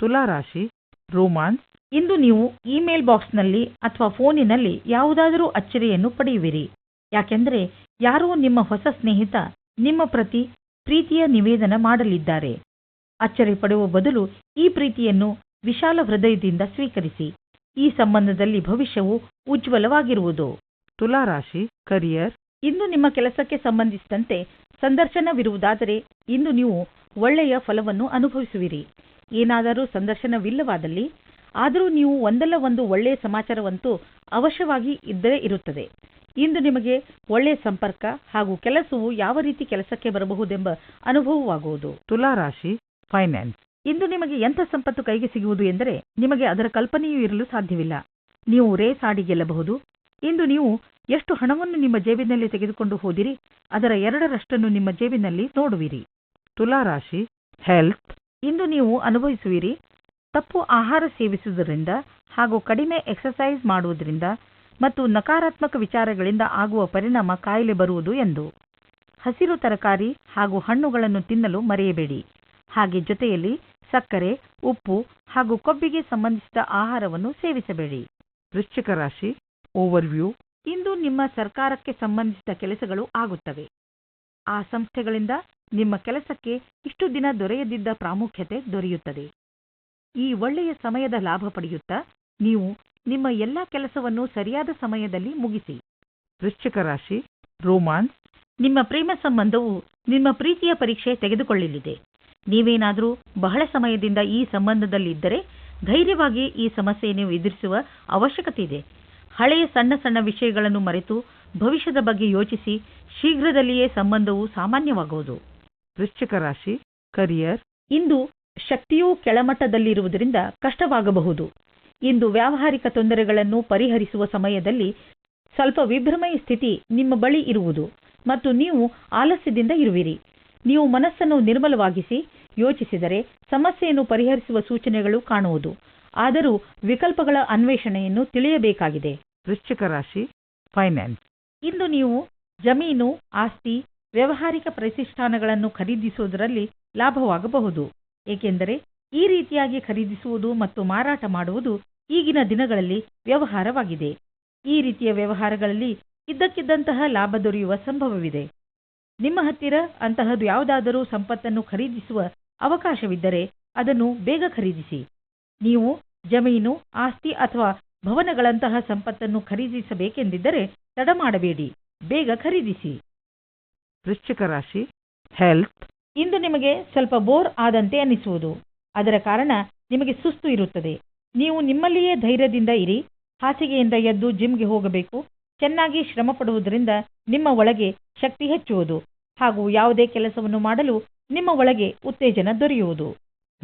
ತುಲಾ ರಾಶಿ ರೋಮಾನ್ಸ್, ಇಂದು ನೀವು ಇಮೇಲ್ ಬಾಕ್ಸ್ನಲ್ಲಿ ಅಥವಾ ಫೋನಿನಲ್ಲಿ ಯಾವುದಾದರೂ ಅಚ್ಚರಿಯನ್ನು ಪಡೆಯುವಿರಿ. ಯಾಕೆಂದರೆ ಯಾರೋ ನಿಮ್ಮ ಹೊಸ ಸ್ನೇಹಿತ ನಿಮ್ಮ ಪ್ರತಿ ಪ್ರೀತಿಯ ನಿವೇದನ ಮಾಡಲಿದ್ದಾರೆ. ಅಚ್ಚರಿ ಪಡೆಯುವ ಬದಲು ಈ ಪ್ರೀತಿಯನ್ನು ವಿಶಾಲ ಹೃದಯದಿಂದ ಸ್ವೀಕರಿಸಿ. ಈ ಸಂಬಂಧದಲ್ಲಿ ಭವಿಷ್ಯವು ಉಜ್ವಲವಾಗಿರುವುದು. ತುಲಾ ರಾಶಿ ಕರಿಯರ್ ಇಂದು ನಿಮ್ಮ ಕೆಲಸಕ್ಕೆ ಸಂಬಂಧಿಸಿದಂತೆ ಸಂದರ್ಶನವಿರುವುದಾದರೆ ಇಂದು ನೀವು ಒಳ್ಳೆಯ ಫಲವನ್ನು ಅನುಭವಿಸುವಿರಿ. ಏನಾದರೂ ಸಂದರ್ಶನವಿಲ್ಲವಾದಲ್ಲಿ ಆದರೂ ನೀವು ಒಂದಲ್ಲ ಒಂದು ಒಳ್ಳೆಯ ಸಮಾಚಾರವಂತೂ ಅವಶ್ಯವಾಗಿ ಇದ್ದರೆ ಇರುತ್ತದೆ. ಇಂದು ನಿಮಗೆ ಒಳ್ಳೆಯ ಸಂಪರ್ಕ ಹಾಗೂ ಕೆಲಸವು ಯಾವ ರೀತಿ ಕೆಲಸಕ್ಕೆ ಬರಬಹುದೆಂಬ ಅನುಭವವಾಗುವುದು. ತುಲಾ ರಾಶಿ ಫೈನಾನ್ಸ್ ಇಂದು ನಿಮಗೆ ಎಂಥ ಸಂಪತ್ತು ಕೈಗೆ ಸಿಗುವುದು ಎಂದರೆ ನಿಮಗೆ ಅದರ ಕಲ್ಪನೆಯೂ ಇರಲು ಸಾಧ್ಯವಿಲ್ಲ. ನೀವು ರೇಸ್ ಆಡಿ ಗೆಲ್ಲಬಹುದು. ಇಂದು ನೀವು ಎಷ್ಟು ಹಣವನ್ನು ನಿಮ್ಮ ಜೇಬಿನಲ್ಲಿ ತೆಗೆದುಕೊಂಡು ಹೋದಿರಿ, ಅದರ ಎರಡರಷ್ಟನ್ನು ನಿಮ್ಮ ಜೇಬಿನಲ್ಲಿ ನೋಡುವಿರಿ. ತುಲಾ ರಾಶಿ ಹೆಲ್ತ್ ಇಂದು ನೀವು ಅನುಭವಿಸುವಿರಿ, ತಪ್ಪು ಆಹಾರ ಸೇವಿಸುವುದರಿಂದ ಹಾಗೂ ಕಡಿಮೆ ಎಕ್ಸರ್ಸೈಸ್ ಮಾಡುವುದರಿಂದ ಮತ್ತು ನಕಾರಾತ್ಮಕ ವಿಚಾರಗಳಿಂದ ಆಗುವ ಪರಿಣಾಮ ಕಾಯಿಲೆ ಬರುವುದು ಎಂದು. ಹಸಿರು ತರಕಾರಿ ಹಾಗೂ ಹಣ್ಣುಗಳನ್ನು ತಿನ್ನಲು ಮರೆಯಬೇಡಿ. ಹಾಗೆ ಜೊತೆಯಲ್ಲಿ ಸಕ್ಕರೆ ಉಪ್ಪು ಹಾಗೂ ಕೊಬ್ಬಿಗೆ ಸಂಬಂಧಿಸಿದ ಆಹಾರವನ್ನು ಸೇವಿಸಬೇಡಿ. ವೃಶ್ಚಿಕ ರಾಶಿ ಓವರ್ವ್ಯೂ ಇಂದು ನಿಮ್ಮ ಸರ್ಕಾರಕ್ಕೆ ಸಂಬಂಧಿಸಿದ ಕೆಲಸಗಳು ಆಗುತ್ತವೆ. ಆ ಸಂಸ್ಥೆಗಳಿಂದ ನಿಮ್ಮ ಕೆಲಸಕ್ಕೆ ಇಷ್ಟು ದಿನ ದೊರೆಯದಿದ್ದ ಪ್ರಾಮುಖ್ಯತೆ ದೊರೆಯುತ್ತದೆ. ಈ ಒಳ್ಳೆಯ ಸಮಯದ ಲಾಭ ಪಡೆಯುತ್ತಾ ನೀವು ನಿಮ್ಮ ಎಲ್ಲ ಕೆಲಸವನ್ನು ಸರಿಯಾದ ಸಮಯದಲ್ಲಿ ಮುಗಿಸಿ. ವೃಶ್ಚಿಕ ರಾಶಿ ರೋಮಾನ್ಸ್ ನಿಮ್ಮ ಪ್ರೇಮ ಸಂಬಂಧವು ನಿಮ್ಮ ಪ್ರೀತಿಯ ಪರೀಕ್ಷೆ ತೆಗೆದುಕೊಳ್ಳಲಿದೆ. ನೀವೇನಾದರೂ ಬಹಳ ಸಮಯದಿಂದ ಈ ಸಂಬಂಧದಲ್ಲಿದ್ದರೆ ಧೈರ್ಯವಾಗಿ ಈ ಸಮಸ್ಯೆಯನ್ನು ಎದುರಿಸುವ ಅವಶ್ಯಕತೆ ಇದೆ. ಹಳೆಯ ಸಣ್ಣ ಸಣ್ಣ ವಿಷಯಗಳನ್ನು ಮರೆತು ಭವಿಷ್ಯದ ಬಗ್ಗೆ ಯೋಚಿಸಿ ಶೀಘ್ರದಲ್ಲಿಯೇ ಸಂಬಂಧವು ಸಾಮಾನ್ಯವಾಗುವುದು. ವೃಶ್ಚಿಕ ರಾಶಿ ಕರಿಯರ್ ಇಂದು ಶಕ್ತಿಯು ಕೆಳಮಟ್ಟದಲ್ಲಿರುವುದರಿಂದ ಕಷ್ಟವಾಗಬಹುದು. ಇಂದು ವ್ಯಾವಹಾರಿಕ ತೊಂದರೆಗಳನ್ನು ಪರಿಹರಿಸುವ ಸಮಯದಲ್ಲಿ ಸ್ವಲ್ಪ ವಿಭ್ರಮಯ ಸ್ಥಿತಿ ನಿಮ್ಮ ಬಳಿ ಇರುವುದು ಮತ್ತು ನೀವು ಆಲಸ್ಯದಿಂದ ಇರುವಿರಿ. ನೀವು ಮನಸ್ಸನ್ನು ನಿರ್ಮಲವಾಗಿಸಿ ಯೋಚಿಸಿದರೆ ಸಮಸ್ಯೆಯನ್ನು ಪರಿಹರಿಸುವ ಸೂಚನೆಗಳು ಕಾಣುವುದು. ಆದರೂ ವಿಕಲ್ಪಗಳ ಅನ್ವೇಷಣೆಯನ್ನು ತಿಳಿಯಬೇಕಾಗಿದೆ. ವೃಶ್ಚಿಕ ರಾಶಿ ಫೈನಾನ್ಸ್ ಇಂದು ನೀವು ಜಮೀನು ಆಸ್ತಿ ವ್ಯಾವಹಾರಿಕ ಪ್ರತಿಷ್ಠಾನಗಳನ್ನು ಖರೀದಿಸುವುದರಲ್ಲಿ ಲಾಭವಾಗಬಹುದು. ಏಕೆಂದರೆ ಈ ರೀತಿಯಾಗಿ ಖರೀದಿಸುವುದು ಮತ್ತು ಮಾರಾಟ ಮಾಡುವುದು ಈಗಿನ ದಿನಗಳಲ್ಲಿ ವ್ಯವಹಾರವಾಗಿದೆ. ಈ ರೀತಿಯ ವ್ಯವಹಾರಗಳಲ್ಲಿ ಇದ್ದಕ್ಕಿದ್ದಂತಹ ಲಾಭ ದೊರೆಯುವ ಸಂಭವವಿದೆ. ನಿಮ್ಮ ಹತ್ತಿರ ಅಂತಹದ್ದು ಯಾವುದಾದರೂ ಸಂಪತ್ತನ್ನು ಖರೀದಿಸುವ ಅವಕಾಶವಿದ್ದರೆ ಅದನ್ನು ಬೇಗ ಖರೀದಿಸಿ. ನೀವು ಜಮೀನು ಆಸ್ತಿ ಅಥವಾ ಭವನಗಳಂತಹ ಸಂಪತ್ತನ್ನು ಖರೀದಿಸಬೇಕೆಂದಿದ್ದರೆ ತಡ ಮಾಡಬೇಡಿ. ಬೇಗ ಖರೀದಿಸಿ. ವೃಶ್ಚಿಕ ರಾಶಿ ಹೆಲ್ತ್ ಇಂದು ನಿಮಗೆ ಸ್ವಲ್ಪ ಬೋರ್ ಆದಂತೆ ಅನಿಸುವುದು ಅದರ ಕಾರಣ ನಿಮಗೆ ಸುಸ್ತು ಇರುತ್ತದೆ. ನೀವು ನಿಮ್ಮಲ್ಲಿಯೇ ಧೈರ್ಯದಿಂದ ಇರಿ. ಹಾಸಿಗೆಯಿಂದ ಎದ್ದು ಜಿಮ್ಗೆ ಹೋಗಬೇಕು. ಚೆನ್ನಾಗಿ ಶ್ರಮ ಪಡುವುದರಿಂದ ನಿಮ್ಮ ಒಳಗೆ ಶಕ್ತಿ ಹೆಚ್ಚುವುದು ಹಾಗೂ ಯಾವುದೇ ಕೆಲಸವನ್ನು ಮಾಡಲು ನಿಮ್ಮ ಒಳಗೆ ಉತ್ತೇಜನ ದೊರೆಯುವುದು.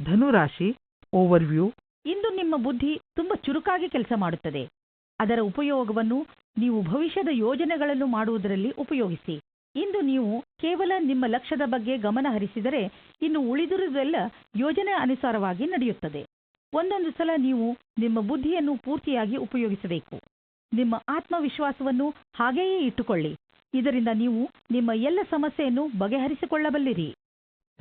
ಧನುರಾಶಿ ಓವರ್ವ್ಯೂ ಇಂದು ನಿಮ್ಮ ಬುದ್ಧಿ ತುಂಬಾ ಚುರುಕಾಗಿ ಕೆಲಸ ಮಾಡುತ್ತದೆ. ಅದರ ಉಪಯೋಗವನ್ನು ನೀವು ಭವಿಷ್ಯದ ಯೋಜನೆಗಳನ್ನು ಮಾಡುವುದರಲ್ಲಿ ಉಪಯೋಗಿಸಿ. ಇಂದು ನೀವು ಕೇವಲ ನಿಮ್ಮ ಲಕ್ಷ್ಯದ ಬಗ್ಗೆ ಗಮನ ಹರಿಸಿದರೆ ಇನ್ನು ಉಳಿದಿರುವುದೆಲ್ಲ ಯೋಜನೆ ಅನುಸಾರವಾಗಿ ನಡೆಯುತ್ತದೆ. ಒಂದೊಂದು ಸಲ ನೀವು ನಿಮ್ಮ ಬುದ್ಧಿಯನ್ನು ಪೂರ್ತಿಯಾಗಿ ಉಪಯೋಗಿಸಬೇಕು. ನಿಮ್ಮ ಆತ್ಮವಿಶ್ವಾಸವನ್ನು ಹಾಗೆಯೇ ಇಟ್ಟುಕೊಳ್ಳಿ. ಇದರಿಂದ ನೀವು ನಿಮ್ಮ ಎಲ್ಲ ಸಮಸ್ಯೆಯನ್ನು ಬಗೆಹರಿಸಿಕೊಳ್ಳಬಲ್ಲಿರಿ.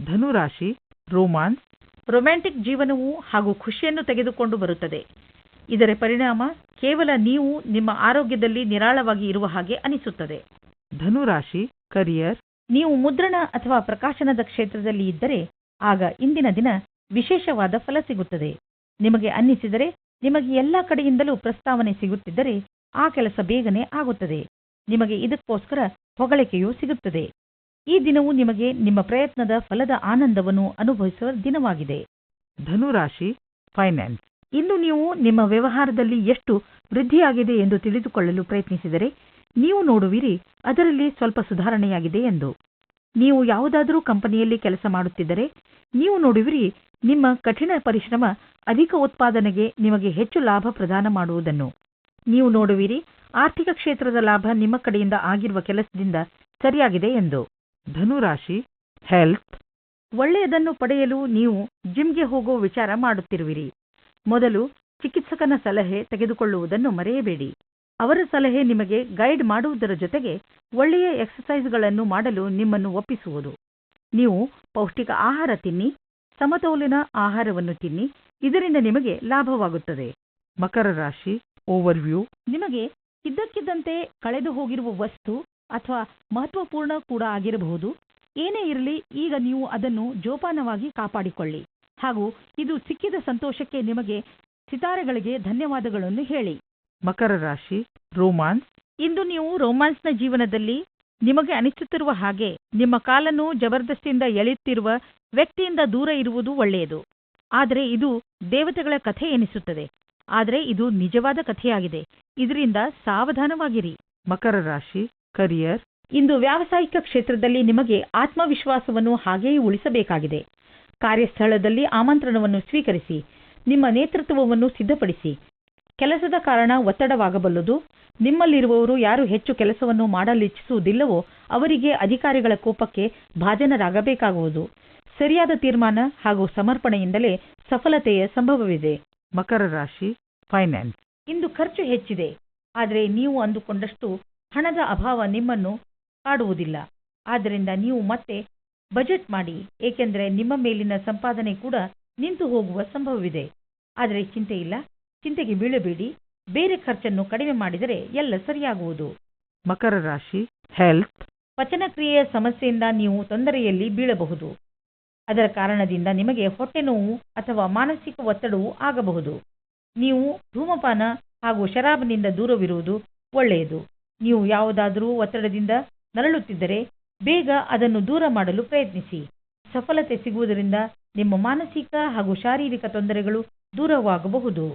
ಧನುರಾಶಿ ರೋಮಾನ್ಸ್ ರೊಮ್ಯಾಂಟಿಕ್ ಜೀವನವು ಹಾಗೂ ಖುಷಿಯನ್ನು ತೆಗೆದುಕೊಂಡು ಬರುತ್ತದೆ. ಇದರ ಪರಿಣಾಮ ಕೇವಲ ನೀವು ನಿಮ್ಮ ಆರೋಗ್ಯದಲ್ಲಿ ನಿರಾಳವಾಗಿ ಇರುವ ಹಾಗೆ ಅನಿಸುತ್ತದೆ. ಧನುರಾಶಿ ಕರಿಯರ್. ನೀವು ಮುದ್ರಣ ಅಥವಾ ಪ್ರಕಾಶನದ ಕ್ಷೇತ್ರದಲ್ಲಿ ಇದ್ದರೆ ಆಗ ಇಂದಿನ ದಿನ ವಿಶೇಷವಾದ ಫಲ ಸಿಗುತ್ತದೆ. ನಿಮಗೆ ಅನ್ನಿಸಿದರೆ ನಿಮಗೆ ಎಲ್ಲ ಕಡೆಯಿಂದಲೂ ಪ್ರಸ್ತಾವನೆ ಸಿಗುತ್ತಿದ್ದರೆ ಆ ಕೆಲಸ ಬೇಗನೆ ಆಗುತ್ತದೆ. ನಿಮಗೆ ಇದಕ್ಕೋಸ್ಕರ ಹೊಗಳಿಕೆಯೂ ಸಿಗುತ್ತದೆ. ಈ ದಿನವು ನಿಮಗೆ ನಿಮ್ಮ ಪ್ರಯತ್ನದ ಫಲದ ಆನಂದವನ್ನು ಅನುಭವಿಸುವ ದಿನವಾಗಿದೆ. ಧನುರಾಶಿ ಫೈನಾನ್ಸ್ ಇಂದು ನೀವು ನಿಮ್ಮ ವ್ಯವಹಾರದಲ್ಲಿ ಎಷ್ಟು ವೃದ್ಧಿಯಾಗಿದೆ ಎಂದು ತಿಳಿದುಕೊಳ್ಳಲು ಪ್ರಯತ್ನಿಸಿದರೆ, ನೀವು ನೋಡುವಿರಿ, ಅದರಲ್ಲಿ ಸ್ವಲ್ಪ ಸುಧಾರಣೆಯಾಗಿದೆ ಎಂದು. ನೀವು ಯಾವುದಾದರೂ ಕಂಪನಿಯಲ್ಲಿ ಕೆಲಸ ಮಾಡುತ್ತಿದ್ದರೆ, ನೀವು ನೋಡುವಿರಿ, ನಿಮ್ಮ ಕಠಿಣ ಪರಿಶ್ರಮ ಅಧಿಕ ಉತ್ಪಾದನೆಗೆ ನಿಮಗೆ ಹೆಚ್ಚು ಲಾಭ ಪ್ರದಾನ ಮಾಡುವುದನ್ನು. ನೀವು ನೋಡುವಿರಿ, ಆರ್ಥಿಕ ಕ್ಷೇತ್ರದ ಲಾಭ ನಿಮ್ಮ ಕಡೆಯಿಂದ ಆಗಿರುವ ಕೆಲಸದಿಂದ ಸರಿಯಾಗಿದೆ ಎಂದು. ಧನುರಾಶಿ ಹೆಲ್ತ್ ಒಳ್ಳೆಯದನ್ನು ಪಡೆಯಲು ನೀವು ಜಿಮ್ಗೆ ಹೋಗೋ ವಿಚಾರ ಮಾಡುತ್ತಿರುವಿರಿ. ಮೊದಲು ಚಿಕಿತ್ಸಕನ ಸಲಹೆ ತೆಗೆದುಕೊಳ್ಳುವುದನ್ನು ಮರೆಯಬೇಡಿ. ಅವರ ಸಲಹೆ ನಿಮಗೆ ಗೈಡ್ ಮಾಡುವುದರ ಜೊತೆಗೆ ಒಳ್ಳೆಯ ಎಕ್ಸಸೈಸ್ಗಳನ್ನು ಮಾಡಲು ನಿಮ್ಮನ್ನು ಒಪ್ಪಿಸುವುದು. ನೀವು ಪೌಷ್ಟಿಕ ಆಹಾರ ತಿನ್ನಿ, ಸಮತೋಲಿನ ಆಹಾರವನ್ನು ತಿನ್ನಿ, ಇದರಿಂದ ನಿಮಗೆ ಲಾಭವಾಗುತ್ತದೆ. ಮಕರ ರಾಶಿ ಓವರ್ವ್ಯೂ ನಿಮಗೆ ಇದ್ದಕ್ಕಿದ್ದಂತೆ ಕಳೆದು ಹೋಗಿರುವ ವಸ್ತು ಅಥವಾ ಮಹತ್ವಪೂರ್ಣ ಕೂಡ ಆಗಿರಬಹುದು. ಏನೇ ಇರಲಿ ಈಗ ನೀವು ಅದನ್ನು ಜೋಪಾನವಾಗಿ ಕಾಪಾಡಿಕೊಳ್ಳಿ. ಹಾಗೂ ಇದು ಸಿಕ್ಕಿದ ಸಂತೋಷಕ್ಕೆ ನಿಮಗೆ ಸಿತಾರೆಗಳಿಗೆ ಧನ್ಯವಾದಗಳನ್ನು ಹೇಳಿ. ಮಕರ ರಾಶಿ ರೋಮಾನ್ಸ್. ಇಂದು ನೀವು ರೋಮಾನ್ಸ್ನ ಜೀವನದಲ್ಲಿ ನಿಮಗೆ ಅನಿಸುತ್ತಿರುವ ಹಾಗೆ ನಿಮ್ಮ ಕಾಲನ್ನು ಜಬರ್ದಸ್ತಿಯಿಂದ ಎಳೆಯುತ್ತಿರುವ ವ್ಯಕ್ತಿಯಿಂದ ದೂರ ಇರುವುದು ಒಳ್ಳೆಯದು. ಆದರೆ ಇದು ದೇವತೆಗಳ ಕಥೆ ಎನಿಸುತ್ತದೆ. ಆದರೆ ಇದು ನಿಜವಾದ ಕಥೆಯಾಗಿದೆ. ಇದರಿಂದ ಸಾವಧಾನವಾಗಿರಿ. ಮಕರ ರಾಶಿ ಕರಿಯರ್ ಇಂದು ವ್ಯಾವಸಾಯಿಕ ಕ್ಷೇತ್ರದಲ್ಲಿ ನಿಮಗೆ ಆತ್ಮವಿಶ್ವಾಸವನ್ನು ಹಾಗೆಯೇ ಉಳಿಸಬೇಕಾಗಿದೆ. ಕಾರ್ಯಸ್ಥಳದಲ್ಲಿ ಆಮಂತ್ರಣವನ್ನು ಸ್ವೀಕರಿಸಿ ನಿಮ್ಮ ನೇತೃತ್ವವನ್ನು ಸಿದ್ಧಪಡಿಸಿ. ಕೆಲಸದ ಕಾರಣ ಒತ್ತಡವಾಗಬಲ್ಲದು. ನಿಮ್ಮಲ್ಲಿರುವವರು ಯಾರು ಹೆಚ್ಚು ಕೆಲಸವನ್ನು ಮಾಡಲಿಚ್ಛಿಸುವುದಿಲ್ಲವೋ ಅವರಿಗೆ ಅಧಿಕಾರಿಗಳ ಕೋಪಕ್ಕೆ ಭಾಜನರಾಗಬೇಕಾಗುವುದು. ಸರಿಯಾದ ತೀರ್ಮಾನ ಹಾಗೂ ಸಮರ್ಪಣೆಯಿಂದಲೇ ಸಫಲತೆಯ ಸಂಭವವಿದೆ. ಮಕರ ರಾಶಿ ಫೈನಾನ್ಸ್ ಇಂದು ಖರ್ಚು ಹೆಚ್ಚಿದೆ ಆದರೆ ನೀವು ಅಂದುಕೊಂಡಷ್ಟು ಹಣದ ಅಭಾವ ನಿಮ್ಮನ್ನು ಕಾಡುವುದಿಲ್ಲ. ಆದ್ದರಿಂದ ನೀವು ಮತ್ತೆ ಬಜೆಟ್ ಮಾಡಿ ಏಕೆಂದರೆ ನಿಮ್ಮ ಮೇಲಿನ ಸಂಪಾದನೆ ಕೂಡ ನಿಂತು ಹೋಗುವ ಸಂಭವವಿದೆ. ಆದರೆ ಚಿಂತೆ ಇಲ್ಲ ಚಿಂತೆಗೆ ಬೀಳಬೇಡಿ. ಬೇರೆ ಖರ್ಚನ್ನು ಕಡಿಮೆ ಮಾಡಿದರೆ ಎಲ್ಲ ಸರಿಯಾಗುವುದು. ಮಕರ ರಾಶಿ ಹೆಲ್ತ್ ಪಚನಕ್ರಿಯೆಯ ಸಮಸ್ಯೆಯಿಂದ ನೀವು ತೊಂದರೆಯಲ್ಲಿ ಬೀಳಬಹುದು. ಅದರ ಕಾರಣದಿಂದ ನಿಮಗೆ ಹೊಟ್ಟೆ ನೋವು ಅಥವಾ ಮಾನಸಿಕ ಒತ್ತಡವೂ ಆಗಬಹುದು. ನೀವು ಧೂಮಪಾನ ಹಾಗೂ ಶರಾಬಿನಿಂದ ದೂರವಿರುವುದು ಒಳ್ಳೆಯದು. ನೀವು ಯಾವುದಾದರೂ ಒತ್ತಡದಿಂದ ನರಳುತ್ತಿದ್ದರೆ ಬೇಗ ಅದನ್ನು ದೂರ ಮಾಡಲು ಪ್ರಯತ್ನಿಸಿ. ಸಫಲತೆ ಸಿಗುವುದರಿಂದ ನಿಮ್ಮ ಮಾನಸಿಕ ಹಾಗೂ ಶಾರೀರಿಕ ತೊಂದರೆಗಳು ದೂರವಾಗಬಹುದು.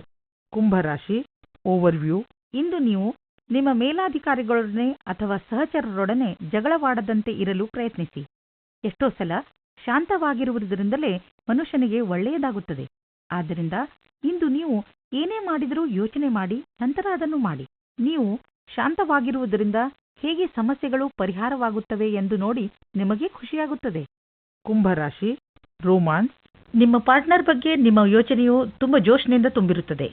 ಕುಂಭರಾಶಿ ಓವರ್ವ್ಯೂ. ಇಂದು ನೀವು ನಿಮ್ಮ ಮೇಲಾಧಿಕಾರಿಗಳೊಡನೆ ಅಥವಾ ಸಹಚರರೊಡನೆ ಜಗಳವಾಡದಂತೆ ಇರಲು ಪ್ರಯತ್ನಿಸಿ. ಎಷ್ಟೋ ಸಲ ಶಾಂತವಾಗಿರುವುದರಿಂದಲೇ ಮನುಷ್ಯನಿಗೆ ಒಳ್ಳೆಯದಾಗುತ್ತದೆ. ಆದ್ದರಿಂದ ಇಂದು ನೀವು ಏನೇ ಮಾಡಿದರೂ ಯೋಚನೆ ಮಾಡಿ, ನಂತರ ಅದನ್ನು ಮಾಡಿ. ನೀವು ಶಾಂತವಾಗಿರುವುದರಿಂದ ಹೇಗೆ ಸಮಸ್ಯೆಗಳು ಪರಿಹಾರವಾಗುತ್ತವೆ ಎಂದು ನೋಡಿ ನಿಮಗೆ ಖುಷಿಯಾಗುತ್ತದೆ. ಕುಂಭರಾಶಿ, ರೋಮಾನ್ಸ್. ನಿಮ್ಮ ಪಾರ್ಟ್ನರ್ ಬಗ್ಗೆ ನಿಮ್ಮ ಯೋಚನೆಯು ತುಂಬ ಜೋಶ್ನಿಂದ ತುಂಬಿರುತ್ತದೆ.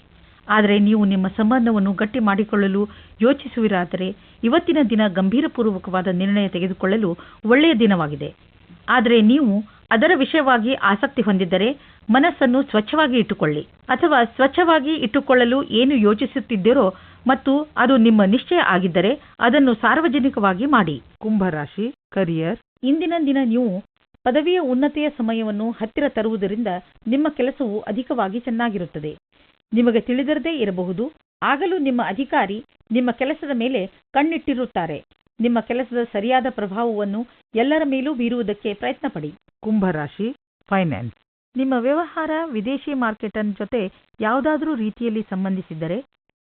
ಆದರೆ ನೀವು ನಿಮ್ಮ ಸಂಬಂಧವನ್ನು ಗಟ್ಟಿ ಮಾಡಿಕೊಳ್ಳಲು ಯೋಚಿಸುವಿರಾದರೆ ಇವತ್ತಿನ ದಿನ ಗಂಭೀರಪೂರ್ವಕವಾದ ನಿರ್ಣಯ ತೆಗೆದುಕೊಳ್ಳಲು ಒಳ್ಳೆಯ ದಿನವಾಗಿದೆ. ಆದರೆ ನೀವು ಅದರ ವಿಷಯವಾಗಿ ಆಸಕ್ತಿ ಹೊಂದಿದ್ದರೆ ಮನಸ್ಸನ್ನು ಸ್ವಚ್ಛವಾಗಿ ಇಟ್ಟುಕೊಳ್ಳಿ. ಅಥವಾ ಸ್ವಚ್ಛವಾಗಿ ಇಟ್ಟುಕೊಳ್ಳಲು ಏನು ಯೋಚಿಸುತ್ತಿದ್ದೀರೋ ಮತ್ತು ಅದು ನಿಮ್ಮ ನಿಶ್ಚಯ ಆಗಿದ್ದರೆ ಅದನ್ನು ಸಾರ್ವಜನಿಕವಾಗಿ ಮಾಡಿ. ಕುಂಭರಾಶಿ ಕರಿಯರ್ ಇಂದಿನ ದಿನ ನೀವು ಪದವಿಯ ಉನ್ನತಿಯ ಸಮಯವನ್ನು ಹತ್ತಿರ ತರುವುದರಿಂದ ನಿಮ್ಮ ಕೆಲಸವು ಅಧಿಕವಾಗಿ ಚೆನ್ನಾಗಿರುತ್ತದೆ. ನಿಮಗೆ ತಿಳಿದಿರದೇ ಇರಬಹುದು ಆಗಲೂ ನಿಮ್ಮ ಅಧಿಕಾರಿ ನಿಮ್ಮ ಕೆಲಸದ ಮೇಲೆ ಕಣ್ಣಿಟ್ಟಿರುತ್ತಾರೆ. ನಿಮ್ಮ ಕೆಲಸದ ಸರಿಯಾದ ಪ್ರಭಾವವನ್ನು ಎಲ್ಲರ ಮೇಲೂ ಬೀರುವುದಕ್ಕೆ ಪ್ರಯತ್ನ ಪಡಿ ಕುಂಭರಾಶಿ ಫೈನಾನ್ಸ್ ನಿಮ್ಮ ವ್ಯವಹಾರ ವಿದೇಶಿ ಮಾರ್ಕೆಟನ್ ಜೊತೆ ಯಾವುದಾದರೂ ರೀತಿಯಲ್ಲಿ ಸಂಬಂಧಿಸಿದ್ದರೆ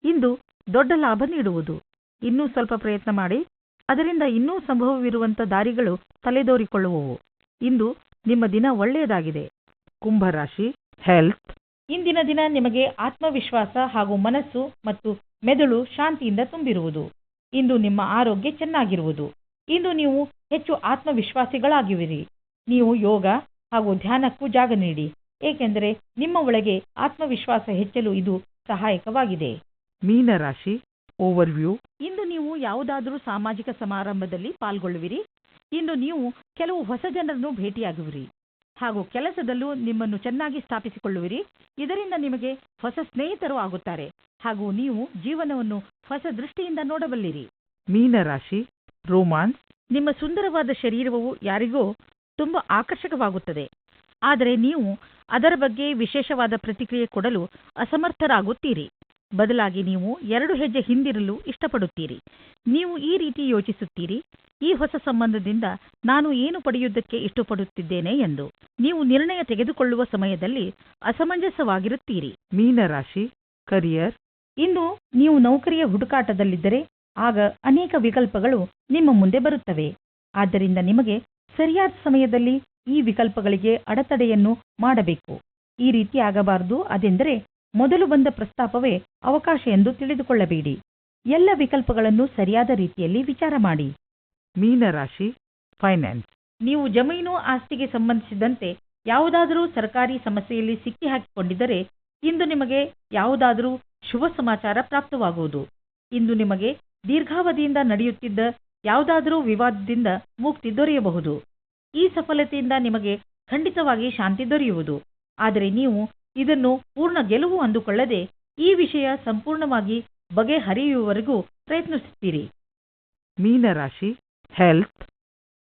ಇಂದು ದೊಡ್ಡ ಲಾಭ ನೀಡುವುದು. ಇನ್ನೂ ಸ್ವಲ್ಪ ಪ್ರಯತ್ನ ಮಾಡಿ ಅದರಿಂದ ಇನ್ನೂ ಸಂಭವವಿರುವಂಥ ದಾರಿಗಳು ತಲೆದೋರಿಕೊಳ್ಳುವವು. ಇಂದು ನಿಮ್ಮ ದಿನ ಒಳ್ಳೆಯದಾಗಿದೆ. ಕುಂಭರಾಶಿ ಹೆಲ್ತ್ ಇಂದಿನ ದಿನ ನಿಮಗೆ ಆತ್ಮವಿಶ್ವಾಸ ಹಾಗೂ ಮನಸ್ಸು ಮತ್ತು ಮೆದುಳು ಶಾಂತಿಯಿಂದ ತುಂಬಿರುವುದು. ಇಂದು ನಿಮ್ಮ ಆರೋಗ್ಯ ಚೆನ್ನಾಗಿರುವುದು. ಇಂದು ನೀವು ಹೆಚ್ಚು ಆತ್ಮವಿಶ್ವಾಸಿಗಳಾಗಿರುವಿರಿ ನೀವು ಯೋಗ ಹಾಗೂ ಧ್ಯಾನಕ್ಕೂ ಜಾಗ ನೀಡಿ. ಏಕೆಂದರೆ ನಿಮ್ಮ ಒಳಗೆ ಆತ್ಮವಿಶ್ವಾಸ ಹೆಚ್ಚಲು ಇದು ಸಹಾಯಕವಾಗಿದೆ. ಮೀನರಾಶಿ ಓವರ್ವ್ಯೂ ಇಂದು ನೀವು ಯಾವುದಾದರೂ ಸಾಮಾಜಿಕ ಸಮಾರಂಭದಲ್ಲಿ ಪಾಲ್ಗೊಳ್ಳುವಿರಿ. ಇಂದು ನೀವು ಕೆಲವು ಹೊಸ ಜನರನ್ನು ಭೇಟಿಯಾಗುವಿರಿ. ಹಾಗೂ ಕೆಲಸದಲ್ಲೂ ನಿಮ್ಮನ್ನು ಚೆನ್ನಾಗಿ ಸ್ಥಾಪಿಸಿಕೊಳ್ಳುವಿರಿ. ಇದರಿಂದ ನಿಮಗೆ ಹೊಸ ಸ್ನೇಹಿತರು ಆಗುತ್ತಾರೆ ಹಾಗೂ ನೀವು ಜೀವನವನ್ನು ಹೊಸ ದೃಷ್ಟಿಯಿಂದ ನೋಡಬಲ್ಲಿರಿ. ಮೀನರಾಶಿ ರೋಮಾನ್ಸ್. ನಿಮ್ಮ ಸುಂದರವಾದ ಶರೀರವು ಯಾರಿಗೋ ತುಂಬಾ ಆಕರ್ಷಕವಾಗುತ್ತದೆ. ಆದರೆ ನೀವು ಅದರ ಬಗ್ಗೆ ವಿಶೇಷವಾದ ಪ್ರತಿಕ್ರಿಯೆ ಕೊಡಲು ಅಸಮರ್ಥರಾಗುತ್ತೀರಿ. ಬದಲಾಗಿ ನೀವು ಎರಡು ಹೆಜ್ಜೆ ಹಿಂದಿರಲು ಇಷ್ಟಪಡುತ್ತೀರಿ. ನೀವು ಈ ರೀತಿ ಯೋಚಿಸುತ್ತೀರಿ ಈ ಹೊಸ ಸಂಬಂಧದಿಂದ ನಾನು ಏನು ಪಡೆಯುವುದಕ್ಕೆ ಇಷ್ಟಪಡುತ್ತಿದ್ದೇನೆ ಎಂದು. ನೀವು ನಿರ್ಣಯ ತೆಗೆದುಕೊಳ್ಳುವ ಸಮಯದಲ್ಲಿ ಅಸಮಂಜಸವಾಗಿರುತ್ತೀರಿ. ಮೀನರಾಶಿ ಕರಿಯರ್. ಇಂದು ನೀವು ನೌಕರಿಯ ಹುಡುಕಾಟದಲ್ಲಿದ್ದರೆ ಆಗ ಅನೇಕ ವಿಕಲ್ಪಗಳು ನಿಮ್ಮ ಮುಂದೆ ಬರುತ್ತವೆ. ಆದ್ದರಿಂದ ನಿಮಗೆ ಸರಿಯಾದ ಸಮಯದಲ್ಲಿ ಈ ವಿಕಲ್ಪಗಳಿಗೆ ಅಡೆತಡೆಯನ್ನು ಮಾಡಬೇಕು. ಈ ರೀತಿ ಆಗಬಾರದು ಅದೆಂದರೆ ಮೊದಲು ಬಂದ ಪ್ರಸ್ತಾಪವೇ ಅವಕಾಶ ಎಂದು ತಿಳಿದುಕೊಳ್ಳಬೇಡಿ. ಎಲ್ಲ ವಿಕಲ್ಪಗಳನ್ನು ಸರಿಯಾದ ರೀತಿಯಲ್ಲಿ ವಿಚಾರ ಮಾಡಿ. ಮೀನರಾಶಿ ಫೈನಾನ್ಸ್ ನೀವು ಜಮೀನು ಆಸ್ತಿಗೆ ಸಂಬಂಧಿಸಿದಂತೆ ಯಾವುದಾದರೂ ಸರ್ಕಾರಿ ಸಮಸ್ಯೆಯಲ್ಲಿ ಸಿಕ್ಕಿ ಹಾಕಿಕೊಂಡಿದ್ದರೆ ಇಂದು ನಿಮಗೆ ಯಾವುದಾದರೂ ಶುಭ ಸಮಾಚಾರ ಪ್ರಾಪ್ತವಾಗುವುದು. ಇಂದು ನಿಮಗೆ ದೀರ್ಘಾವಧಿಯಿಂದ ನಡೆಯುತ್ತಿದ್ದ ಯಾವುದಾದರೂ ವಿವಾದದಿಂದ ಮುಕ್ತಿ ದೊರೆಯಬಹುದು. ಈ ಸಫಲತೆಯಿಂದ ನಿಮಗೆ ಖಂಡಿತವಾಗಿ ಶಾಂತಿ ದೊರೆಯುವುದು. ಆದರೆ ನೀವು ಇದನ್ನು ಪೂರ್ಣ ಗೆಲುವು ಅಂದುಕೊಳ್ಳದೆ ಈ ವಿಷಯ ಸಂಪೂರ್ಣವಾಗಿ ಬಗೆಹರಿಯುವವರೆಗೂ ಪ್ರಯತ್ನಿಸುತ್ತೀರಿ. ಮೀನರಾಶಿ ಹೆಲ್ತ್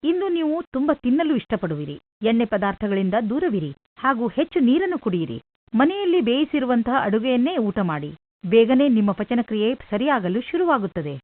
ಇಂದು ನೀವು ತುಂಬ ತಿನ್ನಲು ಇಷ್ಟಪಡುವಿರಿ. ಎಣ್ಣೆ ಪದಾರ್ಥಗಳಿಂದ ದೂರವಿರಿ ಹಾಗೂ ಹೆಚ್ಚು ನೀರನ್ನು ಕುಡಿಯಿರಿ. ಮನೆಯಲ್ಲಿ ಬೇಯಿಸಿರುವಂತಹ ಅಡುಗೆಯನ್ನೇ ಊಟ ಮಾಡಿ. ಬೇಗನೆ ನಿಮ್ಮ ಪಚನಕ್ರಿಯೆ ಸರಿಯಾಗಲು ಶುರುವಾಗುತ್ತದೆ.